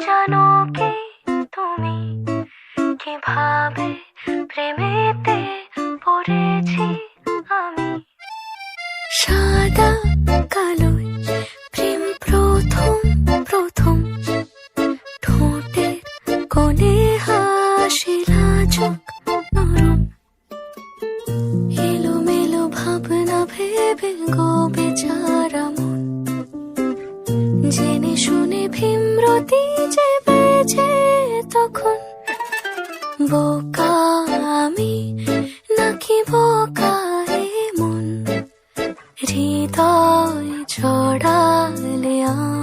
জানো কি তুমি? কীভাবে প্রেমেতে পড়েছি আমি? সাদা কালো প্রেম প্রথম প্রথম। ঠোঁটের কোণে হাসি লাজুক এলোমেলো ভাবনা ভেবে গোবিন্দ জেনে শুনে ভীমরতি চেপেছে তখন বোকা আমি নাকি বোকা মন? হৃদয় ছড়ালে আ